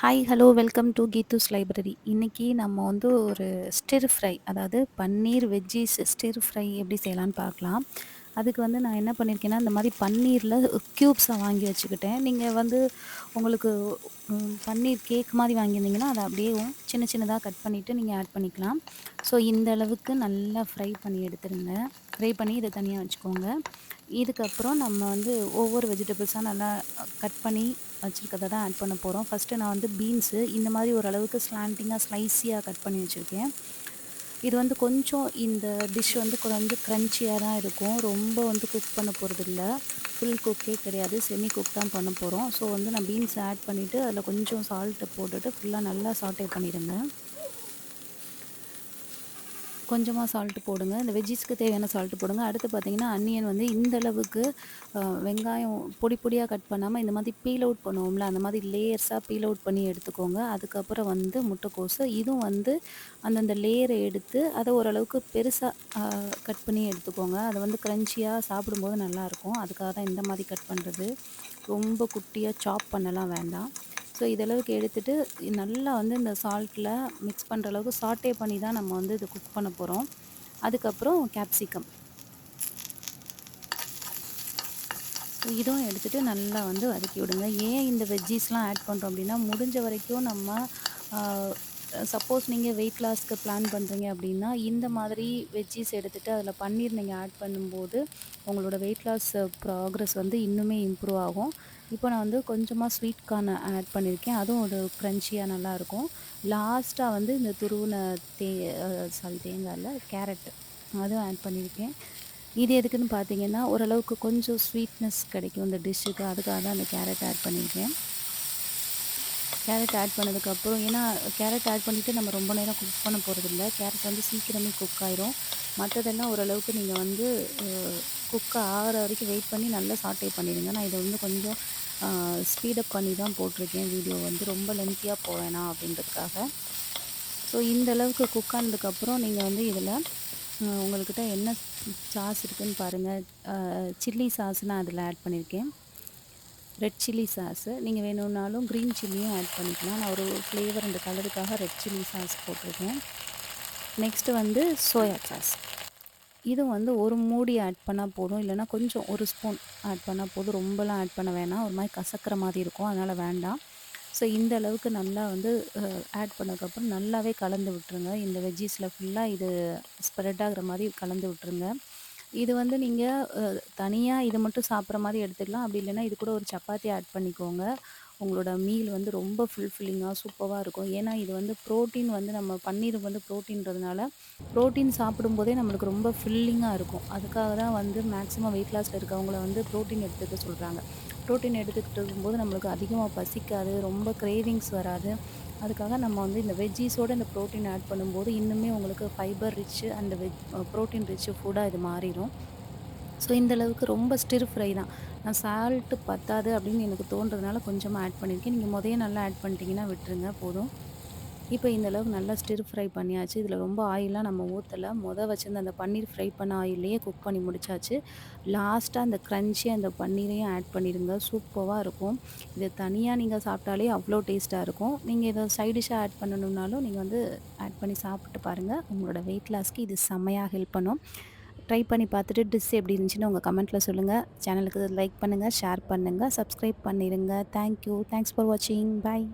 Hi hello welcome to Geethu's library இன்றைக்கி நம்ம வந்து ஒரு ஸ்டிர் ஃப்ரை அதாவது பன்னீர் வெஜ்ஜீஸ் ஸ்டிர் ஃப்ரை எப்படி செய்யலான்னு பார்க்கலாம். அதுக்கு வந்து நான் என்ன பண்ணியிருக்கேன்னா இந்த மாதிரி பன்னீரில் க்யூப்ஸாக வாங்கி வச்சுக்கிட்டேன். நீங்கள் வந்து உங்களுக்கு பன்னீர் கேக் மாதிரி வாங்கியிருந்தீங்கன்னா அதை அப்படியே சின்ன சின்னதாக கட் பண்ணிவிட்டு நீங்கள் ஆட் பண்ணிக்கலாம். ஸோ இந்த அளவுக்கு நல்லா ஃப்ரை பண்ணி எடுத்துருங்க. ஃப்ரை பண்ணி இதை தனியாக வச்சுக்கோங்க. இதுக்கப்புறம் நம்ம வந்து ஒவ்வொரு வெஜிடபிள்ஸாக நல்லா கட் பண்ணி வச்சுருக்கதை தான் ஆட் பண்ண போகிறோம் ஃபஸ்ட்டு நான் வந்து பீன்ஸு இந்த மாதிரி ஓரளவுக்கு ஸ்லாண்டிங்காக ஸ்லைஸியாக கட் பண்ணி வச்சுருக்கேன். இது வந்து கொஞ்சம் இந்த டிஷ் வந்து கொஞ்சம் க்ரன்ச்சியாக தான் இருக்கும். ரொம்ப வந்து குக் பண்ண போகிறது இல்லை ஃபுல் குக்கே கிடையாது. செமி குக் தான் பண்ண போகிறோம் ஸோ வந்து நான் பீன்ஸ் ஆட் பண்ணிவிட்டு அதில் கொஞ்சம் சால்ட்டை போட்டுட்டு ஃபுல்லாக நல்லா சாட்டே பண்ணிடுங்க. கொஞ்சமாக சால்ட்டு போடுங்க. இந்த வெஜ்ஜிஸ்க்கு தேவையான சால்ட்டு போடுங்க. அடுத்து பார்த்தீங்கன்னா அன்னியன் வந்து இந்த அளவுக்கு வெங்காயம் பொடி பொடியாக கட் பண்ணாமல் இந்த மாதிரி பீல் அவுட் பண்ணுவோம்ல அந்த மாதிரி லேயர்ஸாக பீல் அவுட் பண்ணி எடுத்துக்கோங்க. அதுக்கப்புறம் வந்து முட்டைக்கோசு. இதுவும் வந்து அந்தந்த லேயரை எடுத்து அதை ஓரளவுக்கு பெருசாக கட் பண்ணி எடுத்துக்கோங்க. அதை வந்து க்ரன்ச்சியாக சாப்பிடும்போது நல்லாயிருக்கும் அதுக்காக தான் இந்த மாதிரி கட் பண்ணுறது ரொம்ப குட்டியாக சாப் பண்ணலாம் வேண்டாம். ஸோ இதளவுக்கு எடுத்துகிட்டு நல்லா வந்து இந்த சால்ட்டில் மிக்ஸ் பண்ணுற அளவுக்கு சாட்டே பண்ணி தான் நம்ம வந்து இது குக் பண்ண போகிறோம் அதுக்கப்புறம் கேப்சிகம் ஸோ இதுவும் எடுத்துகிட்டு நல்லா வந்து வதக்கி விடுங்க. ஏன் இந்த வெஜ்ஜீஸ்லாம் ஆட் பண்ணுறோம் அப்படின்னா முடிஞ்ச வரைக்கும் நம்ம சப்போஸ் நீங்கள் வெயிட் லாஸ்க்கு பிளான் பண்ணுறீங்க அப்படின்னா இந்த மாதிரி வெஜ்ஜீஸ் எடுத்துகிட்டு அதில் பன்னீர் நீங்கள் ஆட் பண்ணும்போது உங்களோட வெயிட் லாஸ் ப்ராக்ரஸ் வந்து இன்னுமே இம்ப்ரூவ் ஆகும். இப்போ நான் வந்து கொஞ்சமாக ஸ்வீட் கார்ன் ஆட் பண்ணியிருக்கேன் அதுவும் ஒரு க்ரன்ச்சியாக நல்லாயிருக்கும் லாஸ்ட்டாக வந்து இந்த துருவின தே சாரி தேங்காயில் கேரட் அதுவும் ஆட் பண்ணியிருக்கேன் இது எதுக்குன்னு பார்த்தீங்கன்னா ஓரளவுக்கு கொஞ்சம் ஸ்வீட்னஸ் கிடைக்கும் இந்த டிஷ்ஷுக்கு அதுக்காக தான் அந்த கேரட் ஆட் பண்ணியிருக்கேன் கேரட் ஆட் பண்ணதுக்கப்புறம் ஏன்னா கேரட் ஆட் பண்ணிவிட்டு நம்ம ரொம்ப நேரம் குக் பண்ண போகிறதில்ல கேரட் வந்து சீக்கிரமே குக் ஆயிரும். மற்றதெல்லாம் ஓரளவுக்கு நீங்கள் வந்து குக் ஆகிற வரைக்கும் வெயிட் பண்ணி நல்லா சாட்டே பண்ணிடுங்க. நான் இதை வந்து கொஞ்சம் ஸ்பீடப் பண்ணி தான் போட்டிருக்கேன். வீடியோ வந்து ரொம்ப லென்த்தியாக போவேணா அப்படின்றதுக்காக. ஸோ இந்த அளவுக்கு குக் ஆனதுக்கப்புறம் நீங்கள் வந்து இதில் உங்கள்கிட்ட என்ன சாஸ் இருக்குதுன்னு பாருங்கள் சில்லி சாஸ் நான் அதில் ஆட் பண்ணியிருக்கேன் ரெட் சில்லி சாஸு நீங்கள் வேணும்னாலும் க்ரீன் சில்லியும் ஆட் பண்ணிக்கலாம். நான் ஒரு ஃப்ளேவர் அந்த கலருக்காக ரெட் சில்லி சாஸ் போட்டிருக்கேன். நெக்ஸ்ட்டு வந்து சோயா சாஸ் இது வந்து ஒரு மூடி ஆட் பண்ணால் போதும். இல்லைன்னா கொஞ்சம் ஒரு ஸ்பூன் ஆட் பண்ணால் போதும். ரொம்பலாம் ஆட் பண்ண வேணாம். ஒரு மாதிரி கசக்கிற மாதிரி இருக்கும். அதனால் வேண்டாம். ஸோ இந்த அளவுக்கு நல்லா வந்து ஆட் பண்ணதுக்கப்புறம் நல்லாவே கலந்து விட்டுருங்க. இந்த வெஜ்ஜீஸில் ஃபுல்லாக இது ஸ்ப்ரெட் ஆகுற மாதிரி கலந்து விட்டுருங்க. இது வந்து நீங்கள் தனியாக இது மட்டும் சாப்பிட்ற மாதிரி எடுத்துக்கலாம். அப்படி இல்லைன்னா இது கூட ஒரு சப்பாத்தி ஆட் பண்ணிக்கோங்க. உங்களோட மீல் வந்து ரொம்ப ஃபுல்ஃபில்லிங்காக சூப்பராக இருக்கும். ஏன்னா இது வந்து ப்ரோட்டீன் வந்து நம்ம பன்னீர் வந்து ப்ரோட்டீன்றதுனால ப்ரோட்டீன் சாப்பிடும்போதே நம்மளுக்கு ரொம்ப ஃபில்லிங்காக இருக்கும். அதுக்காக தான் வந்து மேக்ஸிமம் வெயிட் லாஸில் இருக்கவங்கள வந்து ப்ரோட்டீன் எடுத்துக்க சொல்கிறாங்க ப்ரோட்டீன் எடுத்துக்கிட்டு இருக்கும்போது நம்மளுக்கு அதிகமாக பசிக்காது ரொம்ப கிரேவிங்ஸ் வராது. அதுக்காக நம்ம வந்து இந்த வெஜ்ஜீஸோடு இந்த ப்ரோட்டீன் ஆட் பண்ணும்போது இன்னுமே உங்களுக்கு fibre rich and veg protein rich ஃபுட்டாக இது மாறிடும். ஸோ இந்த அளவுக்கு ரொம்ப ஸ்டிர் ஃப்ரை தான். நான் சால்ட்டு பத்தாது அப்படின்னு எனக்கு தோன்றதுனால கொஞ்சமாக ஆட் பண்ணியிருக்கேன் நீங்கள் முதைய நல்லா ஆட் பண்ணிட்டீங்கன்னா விட்டுருங்க போதும். இப்போ இந்த அளவுக்கு நல்லா ஸ்டிர் ஃப்ரை பண்ணியாச்சு. இதில் ரொம்ப ஆயிலெலாம் நம்ம ஊற்றலை முத வச்சிருந்த அந்த பன்னீர் ஃப்ரை பண்ண ஆயிலையே குக் பண்ணி முடிச்சாச்சு. லாஸ்ட்டாக அந்த க்ரன்ச்சி அந்த பன்னீரையும் ஆட் பண்ணிடுங்க சூப்பராக இருக்கும். இது தனியாக நீங்கள் சாப்பிட்டாலே அவ்வளோ டேஸ்ட்டாக இருக்கும். நீங்கள் இதை சைட் டிஷ்ஷாக ஆட் பண்ணணுன்னாலும் நீங்கள் வந்து ஆட் பண்ணி சாப்பிட்டு பாருங்கள் உங்களோட வெயிட் லாஸ்க்கு இது செம்மையாக ஹெல்ப் பண்ணும். ட்ரை பண்ணி பார்த்துட்டு டிஷ் எப்படி இருந்துச்சுன்னு உங்கள் கமெண்ட்டில் சொல்லுங்கள் சேனலுக்கு லைக் பண்ணுங்கள் ஷேர் பண்ணுங்கள் சப்ஸ்கிரைப் பண்ணிடுங்க தேங்க்யூ தேங்க்ஸ் ஃபார் வாட்சிங் பாய்